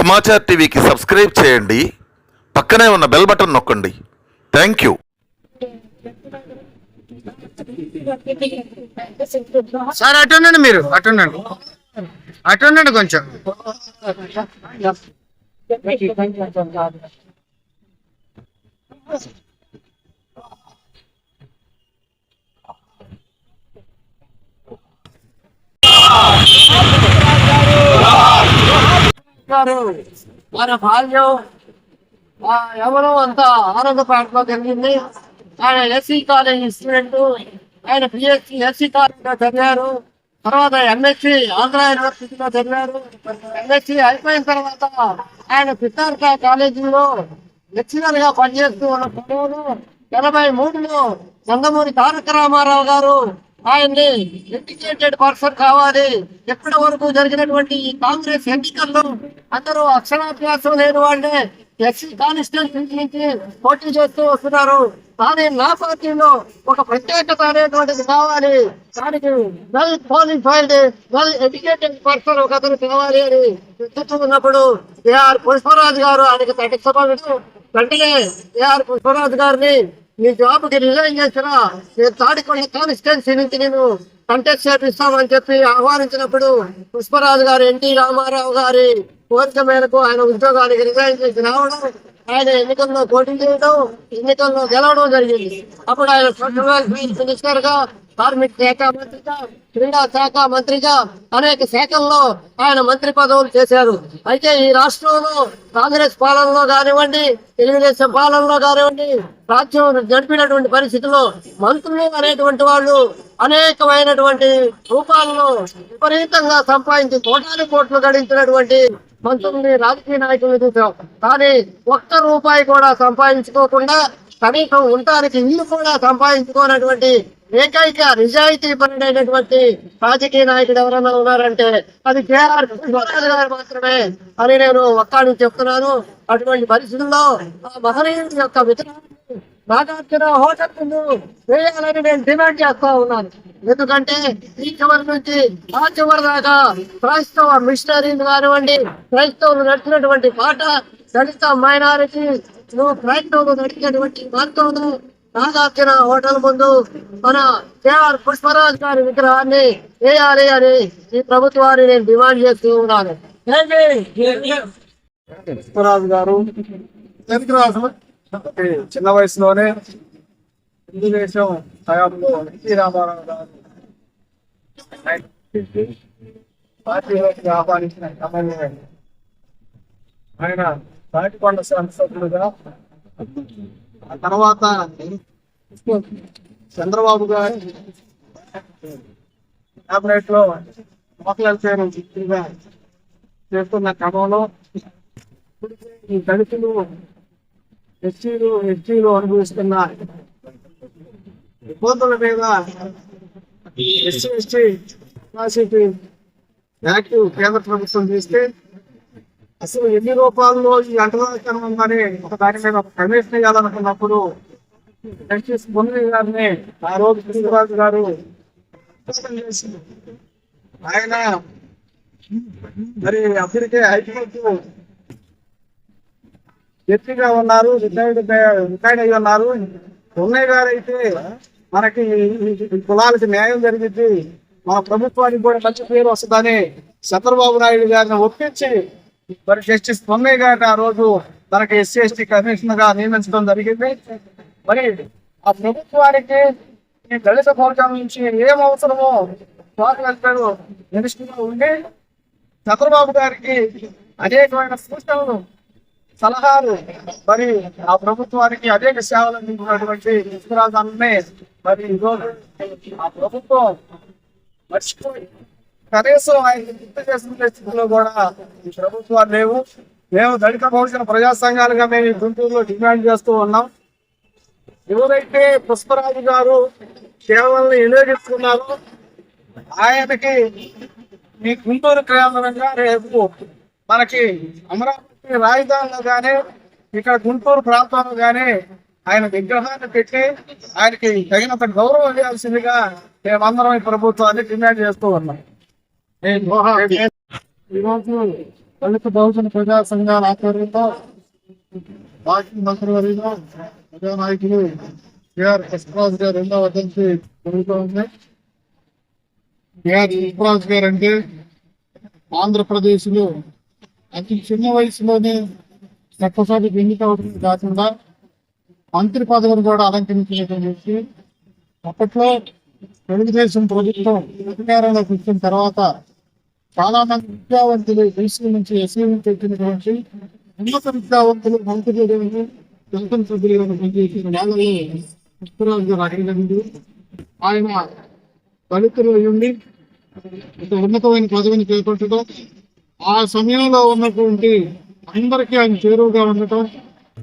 సమాచార్ టీవీకి సబ్స్క్రైబ్ చేయండి. పక్కనే ఉన్న బెల్ బటన్ నొక్కండి. Thank you. సార్ అటు ఉండండి మీరు అటు ఉండండి. అటు ఉండండి కొంచెం. గారు మన బాల్యం ఆ ఎవరో అంత ఆనందపేటలో జరిగింది. ఆయన ఎస్సీ కాలేజ్ స్టూడెంట్ ఆయన పిహెచ్సి ఎస్సీ కాలేజ్లో చదివారు. తర్వాత ఎంఎస్సి ఆంధ్ర యూనివర్సిటీలో చదివారు. ఎంఎస్సి అయిపోయిన తర్వాత ఆయన పితార్కా కాలేజీలో లెక్చరర్గా పనిచేస్తూ ఉన్న సమయంలో ఎనభై మూడులో నందమూరి తారక రామారావు గారు ఆయన్ని ఎడ్యుకేటెడ్ పర్సన్ కావాలి. ఎప్పటి వరకు జరిగినటువంటి ఈ కాంగ్రెస్ ఎన్నికల్లో అందరూ అక్షరాభ్యాసం లేని వాళ్ళే ఎస్సీ కానిస్టేబుల్ నుంచి పోటీ చేస్తూ వస్తున్నారు. కానీ నా పార్టీలో ఒక ప్రత్యేకత అనేటువంటిది కావాలి. దానికి well qualified well educated person ఒక అతను కావాలి అని చెప్తూ ఉన్నప్పుడు ఏఆర్ పుష్పరాజు గారు ఆయనకి తటిస్తపడదు వెంటనే ఏఆర్ పుష్పరాజు గారిని నీ జాబ్కి రిజైన్ చేసినా నేను తాడికొండ కాన్స్టిట్యున్సీ నుంచి నేను కంటెస్ట్ చేపిస్తామని చెప్పి ఆహ్వానించినప్పుడు పుష్పరాజు గారు ఎన్టీ రామారావు గారి కోరిక మేరకు ఆయన ఉద్యోగానికి రిజైన్ చేసి రావడం ఆయన ఎన్నికల్లో పోటీ చేయడం ఎన్నికల్లో గెలవడం జరిగింది. అప్పుడు ఆయన సోషల్ మినిస్టర్గా కార్మిక శాఖ మంత్రిగా క్రీడా శాఖ మంత్రిగా అనేక శాఖల్లో ఆయన మంత్రి పదవులు చేశారు. అయితే ఈ రాష్ట్రంలో కాంగ్రెస్ పాలనలో కానివ్వండి తెలుగుదేశం పాలనలో కానివ్వండి రాజ్యం నడిపినటువంటి పరిస్థితుల్లో మంత్రులు అనేటువంటి వాళ్ళు అనేకమైనటువంటి రూపాల్లో విపరీతంగా సంపాదించి కోటాను కోట్లు గడించినటువంటి మంత్రుల్ని రాజకీయ నాయకుల్ని చూసాం. కానీ ఒక్క రూపాయి కూడా సంపాదించుకోకుండా కనీసం ఉండటానికి ఇల్లు కూడా సంపాదించుకోనటువంటి ఏకైక నిజాయితీ పరుడైనటువంటి రాజకీయ నాయకుడు ఎవరైనా ఉన్నారంటే అది కేఆర్ కృష్ణరాజు గారు మాత్రమే అని నేను ఒక్కడిని చెప్తున్నాను. అటువంటి పరిస్థితుల్లో ఆ మహనీయుడి యొక్క విధానాన్ని నాగార్జున హోటల్ ముందు వేయాలని నేను డిమాండ్ చేస్తా ఉన్నాను. ఎందుకంటే ఈ చివరి నుంచి ఆ చివరి దాకా క్రైస్తవ మిషనరీలు కానివ్వండి క్రైస్తవులు నడిచినటువంటి పాట దళిత మైనారిటీ నువ్వు క్రైస్తవులు నడిచినటువంటి మార్గంలో నాగార్జున హోటల్ ముందు మన కేఆర్ పుష్పరాజ్ గారి విగ్రహాన్ని వేయాలి అని ఈ ప్రభుత్వాన్ని నేను డిమాండ్ చేస్తూ ఉన్నాను. పుష్పరాజు గారు చిన్న వయసులోనే తెలుగుదేశం హయాంలో ఎన్టీ రామారావు గారు పార్టీలోకి ఆహ్వానించిన ఎమ్మెల్యే ఆయన తాటికొండ సంసదులుగా ఆ తర్వాత చంద్రబాబు గారు క్యాబినెట్లో మోకలాల పేరు మంత్రిగా చేస్తున్న క్రమంలో ఈ దళితులు ఎస్సీలు ఎస్టీలు అనుభవిస్తున్న ఇబ్బందుల మీద ఎస్సీ ఎస్టీ యూనివర్సిటీ యాక్ట్ కేంద్ర ప్రభుత్వం చేస్తే అసలు ఎన్ని రూపాయల్లో ఈ అంటరాజకరణం కానీ ఒక దాని మీద ఒక కమిషన్ వేయాలనుకున్నప్పుడు జస్టిస్ మురళి గారిని ఆ రోజు కృష్ణరాజు గారు ఆయన మరి అప్పటికే హైకోర్టు జడ్జిగా ఉన్నారు రిటైర్డ్ రిటైర్డ్ అయి ఉన్నారు. ఉన్నయ్య గారు అయితే మనకి కులాలకి న్యాయం జరిగింది మా ప్రభుత్వానికి కూడా మంచి పేరు వస్తుందని చంద్రబాబు నాయుడు గారిని ఒప్పించి మరి జస్టిస్ పొన్నయ్య గారిని ఆ రోజు మనకి ఎస్సీ ఎస్టీ కమిషనర్గా నియమించడం జరిగింది. మరి ఆ ప్రభుత్వానికి ఈ దళిత భోజనం నుంచి ఏం అవసరమో సోషల్ వెల్ఫేర్ ఉండి చంద్రబాబు గారికి అనేకమైన సూచనలు సలహాలు మరి ఆ ప్రభుత్వానికి అనేక సేవలు అందించినటువంటి విశ్వరాజాన్ని మరి ఈరోజు ఆ ప్రభుత్వం మర్చిపోయి కనీసం ఆయన గుర్తు చేసిన స్థితిలో కూడా ఈ ప్రభుత్వాలు లేవు. మేము దళిత బహుజన ప్రజా సంఘాలుగా మేము ఈ గుంటూరులో డిమాండ్ చేస్తూ ఉన్నాం. ఎవరైతే పుష్పరాజు గారు సేవల్ని వినియోగించుకున్నారో ఆయనకి మీ గుంటూరు కేంద్రంగా రేపు మనకి అమరావతి రాజధానిలో కానీ ఇక్కడ గుంటూరు ప్రాంతంలో కానీ ఆయన విగ్రహాన్ని పెట్టి ఆయనకి తగినంత గౌరవం ఇవ్వాల్సిందిగా మేమందరం ఈ ప్రభుత్వాన్ని డిమాండ్ చేస్తూ ఉన్నాం. ఈరోజు దళిత బహుజన ప్రజా సంఘాల ఆధ్వర్యంలో మంత్రివర్యులు ప్రజా నాయకులు కేఆర్ కృష్ణరాజు గారు రెండో వర్ధంతి జరుగుతూ ఉంది కేఆర్ కృష్ణరాజు గారు అంటే ఆంధ్రప్రదేశ్లో అతి చిన్న వయసులోనే చట్టసభకు ఎన్నిక అవడం కాకుండా మంత్రి పదవిని కూడా అలంకరించినటువంటి అప్పట్లో తెలుగుదేశం ప్రభుత్వం అధికారంలోకి వచ్చిన తర్వాత చాలా మంది విద్యావంతులు దేశం నుంచి ఎస్సీ నుంచి వచ్చినటువంటి ఉన్నత విద్యావంతులు మంత్రులు శాసన సభ్యులుగా పనిచేసిన వాళ్ళలో పుష్పరాజు గారు ఆయన దళితులు ఉండి ఇంత ఉన్నతమైన పదవిని చేపట్టడం ఆ సమయంలో ఉన్నటువంటి అందరికీ ఆయన చేరువుగా ఉండటం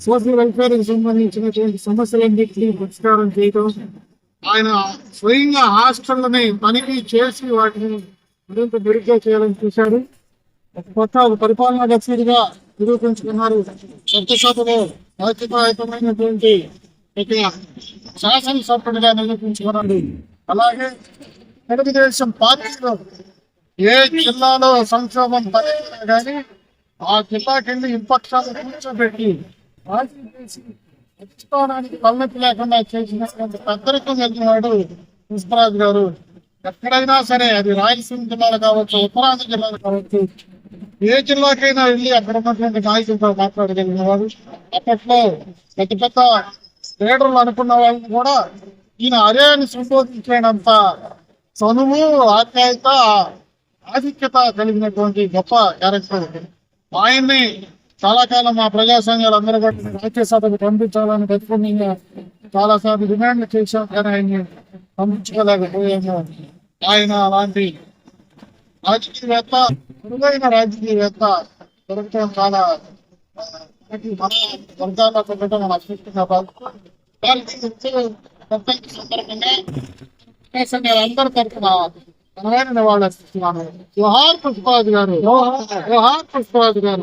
సోషల్ వెల్ఫేర్కి సంబంధించినటువంటి సమస్యలన్నింటినీ పరిష్కారం చేయటం ఆయన స్వయంగా హాస్టల్ని తనిఖీ చేసి వాటిని మరింత మెరుగ్గా చేయాలని చూశారు. ఒక కొత్త పరిపాలనా దక్షుడిగా నిరూపించుకున్నారు. చట్టసభలో బాధ్యతాయుతమైనటువంటి ఇక శాసనసభ్యుడిగా నిరూపించుకున్నాడు అలాగే తెలుగుదేశం పార్టీలో ఏ జిల్లాలో సంక్షోభం తలెత్తినా కానీ ఆ జిల్లాకెళ్ళి విపక్షాలు కూర్చోబెట్టి రాజీ చేసి తెచ్చుకోవడానికి తలనొప్పి లేకుండా చేసినటువంటి పెద్దరికం కలిగినాడు పుష్పరాజు గారు. ఎక్కడైనా సరే అది రాయలసీమ జిల్లాలు కావచ్చు ఉత్తరాంధ్ర జిల్లాలు కావచ్చు ఏ జిల్లాకైనా వెళ్ళి అక్కడ ఉన్నటువంటి నాయకులతో మాట్లాడగలిగిన వాడు అప్పట్లో పెద్ద పెద్ద లీడర్లు అనుకున్న వాళ్ళని కూడా ఈయన అరే అని చనువు ఆప్యాయత ఆధిక్యత కలిగినటువంటి గొప్ప క్యారెక్టర్. ఆయన్ని చాలా కాలం మా ప్రజా సంఘాలు అందరూ కూడా రాజ్యసభకు పంపించాలని పెట్టుకుని చాలా సార్లు డిమాండ్ చేశాం. కానీ ఆయన్ని పంపించుకోలేకపోయాము ఆయన అలాంటి రాజకీయవేత్త మెరుగైన రాజకీయవేత్త దొరకటం చాలా మన వర్గాల్లో పెట్టడం మన అదృష్టంగా భావిస్తున్నాం. సందర్భంగా అందరి తరఫున ఘనమైన నివాళులు అర్పిస్తున్నాను. జోహార్ పుష్పరాజు గారు. జోహార్ పుష్పరాజు గారు.